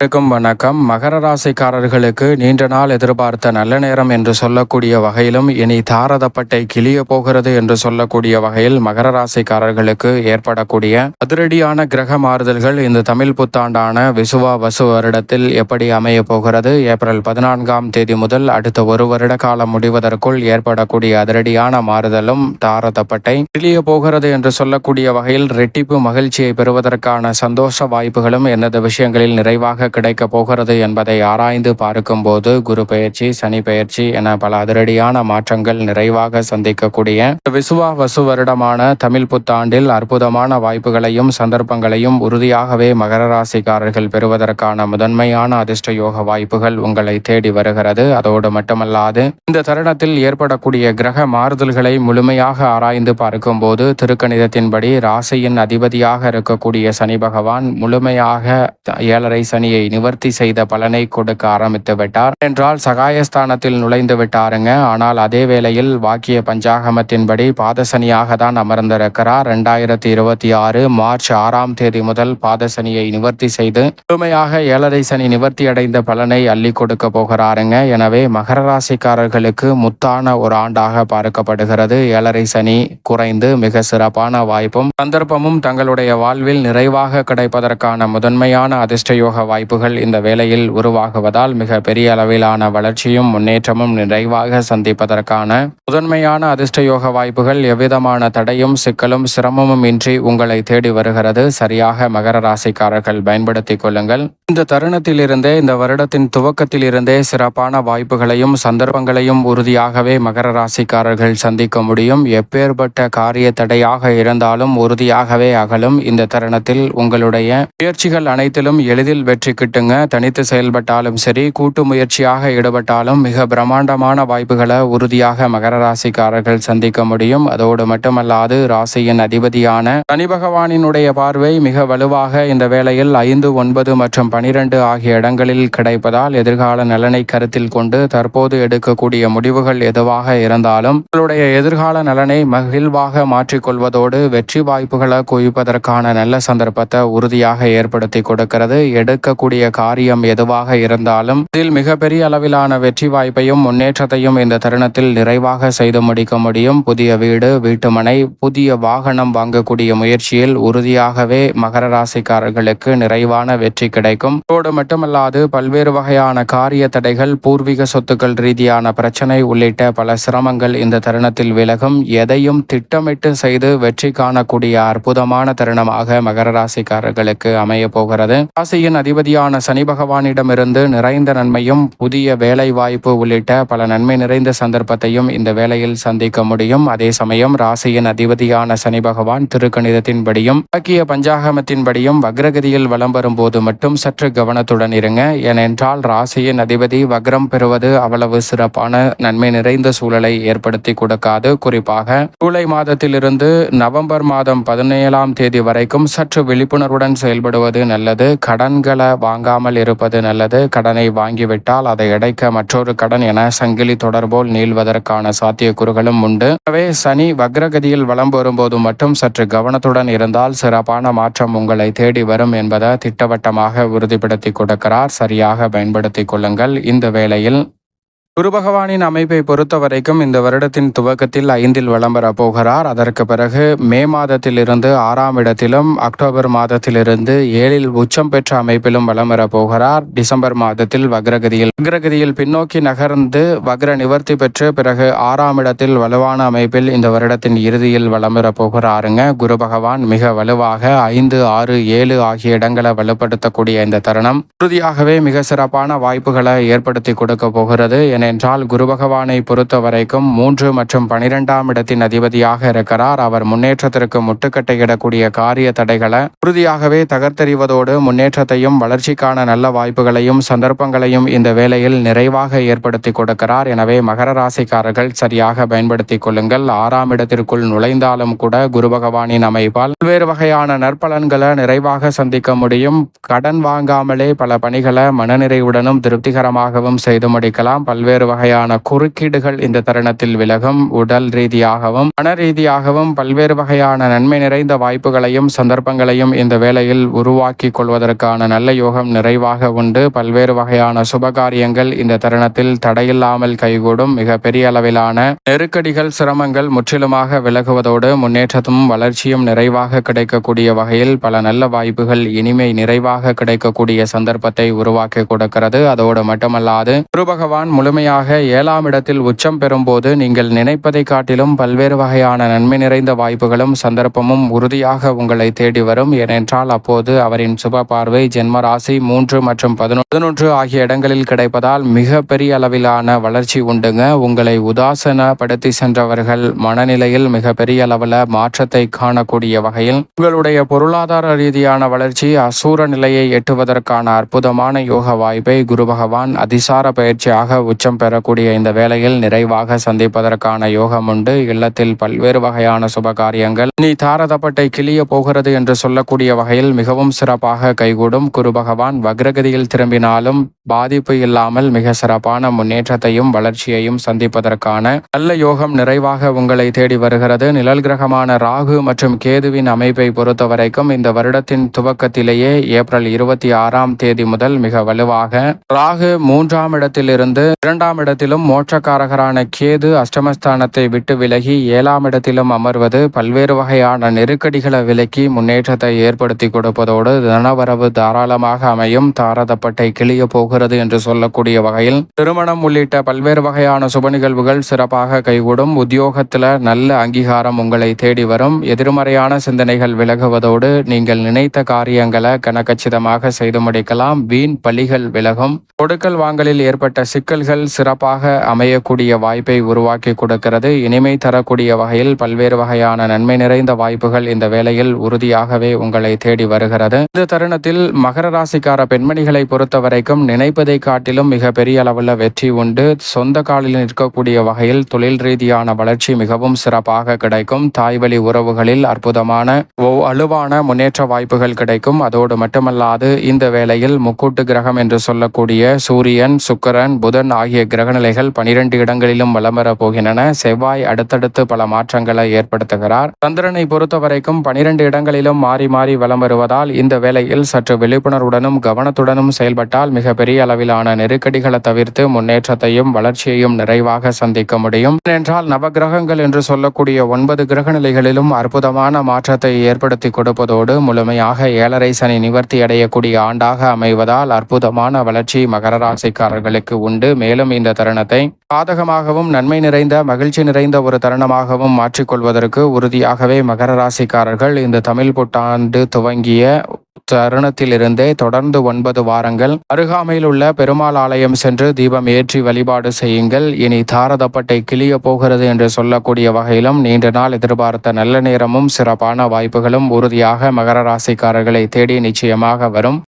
வணக்கம் வணக்கம். மகர ராசிக்காரர்களுக்கு நீண்ட நாள் எதிர்பார்த்த நல்ல நேரம் என்று சொல்லக்கூடிய வகையிலும் இனி தாரதப்பட்டை கிளிய போகிறது என்று சொல்லக்கூடிய வகையில் மகர ராசிக்காரர்களுக்கு ஏற்படக்கூடிய அதிரடியான கிரக மாறுதல்கள் இந்த தமிழ் புத்தாண்டான விசுவா வசு வருடத்தில் எப்படி அமைய போகிறது? ஏப்ரல் பதினான்காம் தேதி முதல் அடுத்த ஒரு வருட காலம் முடிவதற்குள் ஏற்படக்கூடிய அதிரடியான மாறுதலும் தாரதப்பட்டை கிளிய போகிறது என்று சொல்லக்கூடிய வகையில் ரெட்டிப்பு மகிழ்ச்சியை பெறுவதற்கான சந்தோஷ வாய்ப்புகளும் எந்தெந்த விஷயங்களில் நிறைவாக கிடைக்க போகிறது என்பதை ஆராய்ந்து பார்க்கும்போது குரு பெயர்ச்சி சனி பெயர்ச்சி என பல அதிரடியான மாற்றங்கள் நிறைவாக சந்திக்கக்கூடிய விசுவா வசு வருடமான தமிழ் புத்தாண்டில் அற்புதமான வாய்ப்புகளையும் சந்தர்ப்பங்களையும் உறுதியாகவே மகர ராசிக்காரர்கள் பெறுவதற்கான முதன்மையான அதிர்ஷ்ட யோக வாய்ப்புகள் உங்களை தேடி வருகிறது. அதோடு மட்டுமல்லாது இந்த தருணத்தில் ஏற்படக்கூடிய கிரக மாறுதல்களை முழுமையாக ஆராய்ந்து பார்க்கும்போது திருக்கணிதத்தின்படி ராசியின் அதிபதியாக இருக்கக்கூடிய சனி பகவான் முழுமையாக ஏழரை சனியை நிவர்த்தி செய்த பலனை கொடுக்க ஆரம்பித்து விட்டார். என்றால் சகாயஸ்தானத்தில் நுழைந்து விட்டாருங்க. ஆனால் அதே வேளையில் வாக்கிய பஞ்சாகமத்தின்படி பாதசனியாக தான் அமர்ந்திருக்கிறார். இரண்டாயிரத்தி இருபத்தி ஆறு மார்ச் ஆறாம் தேதி முதல் பாதசனியை நிவர்த்தி செய்து முழுமையாக ஏழரை சனி நிவர்த்தி அடைந்த பலனை அள்ளி கொடுக்க போகிறாருங்க. எனவே மகர ராசிக்காரர்களுக்கு முத்தான ஒரு ஆண்டாக பார்க்கப்படுகிறது. ஏழரை சனி குறைந்து மிக சிறப்பான வாய்ப்பும் சந்தர்ப்பமும் தங்களுடைய வாழ்வில் நிறைவாக கிடைப்பதற்கான முதன்மையான அதிர்ஷ்ட யோக வாய்ப்புகள் இந்த வேலையில் உருவாகுவதால் மிக பெரிய அளவிலான வளர்ச்சியும் முன்னேற்றமும் நிறைவாக சந்திப்பதற்கான முதன்மையான அதிர்ஷ்ட யோக வாய்ப்புகள் எவ்விதமான தடையும் சிக்கலும் சிரமமும் இன்றி உங்களை தேடி வருகிறது. சரியாக மகர ராசிக்காரர்கள் பயன்படுத்திக் கொள்ளுங்கள். இந்த தருணத்திலிருந்தே இந்த வருடத்தின் துவக்கத்தில் இருந்தே சிறப்பான வாய்ப்புகளையும் சந்தர்ப்பங்களையும் உறுதியாகவே மகர ராசிக்காரர்கள் சந்திக்க முடியும். எப்பேற்பட்ட காரிய தடையாக இருந்தாலும் உறுதியாகவே அகலும். இந்த தருணத்தில் உங்களுடைய முயற்சிகள் அனைத்திலும் எளிதில் வெற்றி கிட்டுங்க. தனித்து செயல்பட்டாலும் சரி கூட்டு முயற்சியாக ஈடுபட்டாலும் மிக பிரம்மாண்டமான வாய்ப்புகளை உறுதியாக மகர ராசிக்காரர்கள் சந்திக்க முடியும். அதோடு மட்டுமல்லாது ராசியின் அதிபதியான சனி பகவானினுடைய பார்வை மிக வலுவாக இந்த வேளையில் ஐந்து ஒன்பது மற்றும் பனிரெண்டு ஆகிய இடங்களில் கிடைப்பதால் எதிர்கால நலனை கருத்தில் கொண்டு தற்போது எடுக்கக்கூடிய முடிவுகள் எதுவாக இருந்தாலும் உங்களுடைய எதிர்கால நலனை மகிழ்வாக மாற்றிக்கொள்வதோடு வெற்றி வாய்ப்புகளை குவிப்பதற்கான நல்ல சந்தர்ப்பத்தை உறுதியாக ஏற்படுத்தி கொடுக்கிறது. எடுக்கக்கூடிய காரியம் எதுவாக இருந்தாலும் இதில் மிகப்பெரிய அளவிலான வெற்றி வாய்ப்பையும் முன்னேற்றத்தையும் இந்த தருணத்தில் நிறைவாக செய்து முடிக்க முடியும். புதிய வீடு வீட்டுமனை புதிய வாகனம் வாங்கக்கூடிய முயற்சியில் உறுதியாகவே மகர ராசிக்காரர்களுக்கு நிறைவான வெற்றி கிடைக்கும். அதோடு மட்டுமல்லாது பல்வேறு வகையான காரிய தடைகள் பூர்வீக சொத்துக்கள் ரீதியான பிரச்சனை உள்ளிட்ட பல சிரமங்கள் இந்த தருணத்தில் விலகும். எதையும் திட்டமிட்டு செய்து வெற்றி காணக்கூடிய அற்புதமான தருணமாக மகர ராசிக்காரர்களுக்கு அமைய போகிறது. ராசியின் அதிபதியான சனி பகவானிடமிருந்து நிறைந்த நன்மையும் புதிய வேலை வாய்ப்பு உள்ளிட்ட பல நன்மை நிறைந்த சந்தர்ப்பத்தையும் இந்த வேளையில் சந்திக்க முடியும். அதே சமயம் ராசியின் அதிபதியான சனி பகவான் திருக்கணிதத்தின்படியும் வாக்கிய பஞ்சாகமத்தின்படியும் வக்ரகதியில் வலம் வரும்போது மட்டும் சற்று கவனத்துடன் இருங்க. ஏனென்றால் ராசியின் அதிபதி வக்ரம் பெறுவது அவ்வளவு சிறப்பான நன்மை நிறைந்த சூழலை ஏற்படுத்தி கொடுக்காது. குறிப்பாக ஜூலை மாதத்திலிருந்து நவம்பர் மாதம் பதினேழாம் தேதி வரைக்கும் சற்று விழிப்புணர்வுடன் செயல்படுவது நல்லது. கடன்களை வாங்காமல் இருப்பது நல்லது. கடனை வாங்கிவிட்டால் அதை அடைக்க மற்றொரு கடன் என சங்கிலி தொடர்போல் நீள்வதற்கான சாத்தியக்கூறுகளும் உண்டு. எனவே சனி வக்ரகதியில் வலம் வரும்போது மட்டும் சற்று கவனத்துடன் இருந்தால் சிறப்பான மாற்றம் உங்களை தேடி வரும் என்பதை திட்டவட்டமாக உறுதிப்படுத்தி கொடுக்கிறார். சரியாக பயன்படுத்திக் கொள்ளுங்கள். இந்த வேளையில் குரு பகவானின் அமைப்பை பொறுத்த வரைக்கும் இந்த வருடத்தின் துவக்கத்தில் ஐந்தில் வலம் பெற போகிறார். அதற்கு பிறகு மே மாதத்திலிருந்து ஆறாம் இடத்திலும் அக்டோபர் மாதத்திலிருந்து ஏழில் உச்சம் பெற்ற அமைப்பிலும் வலம் பெற போகிறார். டிசம்பர் மாதத்தில் வக்ரகதியில் வக்ரகதியில் பின்னோக்கி நகர்ந்து வக்ர நிவர்த்தி பெற்று பிறகு ஆறாம் இடத்தில் வலுவான அமைப்பில் இந்த வருடத்தின் இறுதியில் வலம் பெற போகிறாருங்க. குரு பகவான் மிக வலுவாக ஐந்து ஆறு ஏழு ஆகிய இடங்களை வலுப்படுத்தக்கூடிய இந்த தருணம் உறுதியாகவே மிக சிறப்பான வாய்ப்புகளை ஏற்படுத்தி கொடுக்க போகிறது. என்றால் குரு பகவானை பொறுத்த வரைக்கும் மூன்று மற்றும் பனிரெண்டாம் இடத்தின் அதிபதியாக இருக்கிறார். அவர் முன்னேற்றத்திற்கு முட்டுக்கட்டையிடக்கூடிய காரிய தடைகளை உறுதியாகவே தகர்த்தெறிவதோடு முன்னேற்றத்தையும் வளர்ச்சிக்கான நல்ல வாய்ப்புகளையும் சந்தர்ப்பங்களையும் இந்த வேளையில் நிறைவாக ஏற்படுத்தி கொடுக்கிறார். எனவே மகர ராசிக்காரர்கள் சரியாக பயன்படுத்திக் கொள்ளுங்கள். ஆறாம் இடத்திற்குள் நுழைந்தாலும் கூட குரு பகவானின் அமைப்பால் பல்வேறு வகையான நற்பலன்களை நிறைவாக சந்திக்க முடியும். கடன் வாங்காமலே பல பணிகளை மனநிறைவுடனும் திருப்திகரமாகவும் செய்து முடிக்கலாம். பல்வேறு பல்வேறு வகையான குறுக்கீடுகள் இந்த தருணத்தில் விலகும் உடல் ரீதியாகவும் மன ரீதியாகவும் பல்வேறு வகையான நன்மை நிறைந்த வாய்ப்புகளையும் சந்தர்ப்பங்களையும் இந்த வேளையில் உருவாக்கி கொள்வதற்கான நல்ல யோகம் நிறைவாக உண்டு. பல்வேறு வகையான சுபகாரியங்கள் இந்த தருணத்தில் தடையில்லாமல் கைகூடும். மிக பெரிய அளவிலான நெருக்கடிகள் சிரமங்கள் முற்றிலுமாக விலகுவதோடு முன்னேற்றத்தும் வளர்ச்சியும் நிறைவாக கிடைக்கக்கூடிய வகையில் பல நல்ல வாய்ப்புகள் இனிமை நிறைவாக கிடைக்கக்கூடிய சந்தர்ப்பத்தை உருவாக்கி கொடுக்கிறது. அதோடு மட்டுமல்லாது குரு பகவான் முதன்மையாக ஏழாம் இடத்தில் உச்சம் பெறும்போது நீங்கள் நினைப்பதை காட்டிலும் பல்வேறு வகையான நன்மை நிறைந்த வாய்ப்புகளும் சந்தர்ப்பமும் உறுதியாக உங்களை தேடி வரும். ஏனென்றால் அப்போது அவரின் சுப பார்வை ஜென்ம ராசி மூன்று மற்றும் பதினொன்று ஆகிய இடங்களில் கிடைப்பதால் மிக பெரிய அளவிலான வளர்ச்சி உண்டுங்க. உங்களை உதாசனப்படுத்தி சென்றவர்கள் மனநிலையில் மிக பெரிய அளவில் மாற்றத்தை காணக்கூடிய வகையில் உங்களுடைய பொருளாதார ரீதியான வளர்ச்சி அசூர நிலையை எட்டுவதற்கான அற்புதமான யோக வாய்ப்பை குரு பகவான் அதிசார பயிற்சியாக உச்சம் பெறக்கூடிய இந்த வேளையில் நிறைவாக சந்திப்பதற்கான யோகம் உண்டு. இல்லத்தில் பல்வேறு வகையான சுப காரியங்கள். நீ தாரதப்பட்டை கிளிய போகிறது என்று சொல்லக்கூடிய வகையில் மிகவும் சிறப்பாக கைகூடும். குரு பகவான் வக்ரகதியில் திரும்பினாலும் பாதிப்பு இல்லாமல் மிக சிறப்பான முன்னேற்றத்தையும் வளர்ச்சியையும் சந்திப்பதற்கான நல்ல யோகம் நிறைவாக உங்களை தேடி வருகிறது. நிழல் கிரகமான ராகு மற்றும் கேதுவின் அமைப்பை பொறுத்த வரைக்கும் இந்த வருடத்தின் துவக்கத்திலேயே ஏப்ரல் இருபத்தி ஆறாம் தேதி முதல் மிக வலுவாக ராகு மூன்றாம் இடத்திலிருந்து இரண்டாம் இடத்திலும் மோட்சக்காரகரான கேது அஷ்டமஸ்தானத்தை விட்டு விலகி ஏழாம் இடத்திலும் அமர்வது பல்வேறு வகையான நெருக்கடிகளை விலக்கி முன்னேற்றத்தை ஏற்படுத்தி கொடுப்பதோடு தனவரவு தாராளமாக அமையும். தாரதப்பட்டை கிளிய போகிறது என்று சொல்லக்கூடிய வகையில் திருமணம் உள்ளிட்ட பல்வேறு வகையான சுப நிகழ்வுகள் சிறப்பாக கைகூடும். உத்தியோகத்தில் நல்ல அங்கீகாரம் உங்களை தேடி வரும். எதிர்மறையான சிந்தனைகள் விலகுவதோடு நீங்கள் நினைத்த காரியங்களை கனக்கச்சிதமாக செய்து முடிக்கலாம். வீண் பலிகள் விலகும். கொடுக்கல் வாங்கலில் ஏற்பட்ட சிக்கல்கள் சிறப்பாக அமையக்கூடிய வாய்ப்பை உருவாக்கி கொடுக்கிறது. இனிமை தரக்கூடிய வகையில் பல்வேறு வகையான நன்மை நிறைந்த வாய்ப்புகள் இந்த வேளையில் உறுதியாகவே உங்களை தேடி வருகிறது. இந்த தருணத்தில் மகர ராசிக்கார பெண்மணிகளை பொறுத்தவரைக்கும் நினைப்பதை காட்டிலும் மிக பெரிய அளவில் வெற்றி உண்டு. சொந்த காலில் நிற்கக்கூடிய வகையில் தொழில் ரீதியான வளர்ச்சி மிகவும் சிறப்பாக கிடைக்கும். தாய்வழி உறவுகளில் அற்புதமான வலுவான முன்னேற்ற வாய்ப்புகள் கிடைக்கும். அதோடு மட்டுமல்லாது இந்த வேளையில் முக்கூட்டு கிரகம் என்று சொல்லக்கூடிய சூரியன் சுக்கரன் புதன் ஆகிய கிரகநிலைகள் பனிரெண்டு இடங்களிலும் வலம் வரப் போகின்றன. செவ்வாய் அடுத்தடுத்து பல மாற்றங்களை ஏற்படுத்துகிறார். சந்திரனை பொறுத்த வரைக்கும் பனிரெண்டு இடங்களிலும் மாறி மாறி வலம் வருவதால் இந்த வேளையில் சற்று விழிப்புணர்வுடனும் கவனத்துடனும் செயல்பட்டால் மிகப்பெரிய அளவிலான நெருக்கடிகளை தவிர்த்து முன்னேற்றத்தையும் வளர்ச்சியையும் நிறைவாக சந்திக்க முடியும். ஏனென்றால் நவகிரகங்கள் என்று சொல்லக்கூடிய ஒன்பது கிரகநிலைகளிலும் அற்புதமான மாற்றத்தை ஏற்படுத்தி கொடுப்பதோடு முழுமையாக ஏழரை சனி நிவர்த்தி அடையக்கூடிய ஆண்டாக அமைவதால் அற்புதமான வளர்ச்சி மகர ராசிக்காரர்களுக்கு உண்டு. மேலும் இந்த தருணத்தை பாதகமாகவும் நன்மை நிறைந்த மகிழ்ச்சி நிறைந்த ஒரு தருணமாகவும் மாற்றிக்கொள்வதற்கு உறுதியாகவே மகர ராசிக்காரர்கள் இந்த தமிழ் புத்தாண்டு துவங்கிய தருணத்திலிருந்தே தொடர்ந்து ஒன்பது வாரங்கள் அருகாமையில் உள்ள பெருமாள் ஆலயம் சென்று தீபம் ஏற்றி வழிபாடு செய்யுங்கள். இனி தாரதப்பட்டை கிளிய போகிறது என்று சொல்லக்கூடிய வகையிலும் நீண்ட நாள் எதிர்பார்த்த நல்ல நேரமும் சிறப்பான வாய்ப்புகளும் உறுதியாக மகர ராசிக்காரர்களை தேடி நிச்சயமாக வரும்.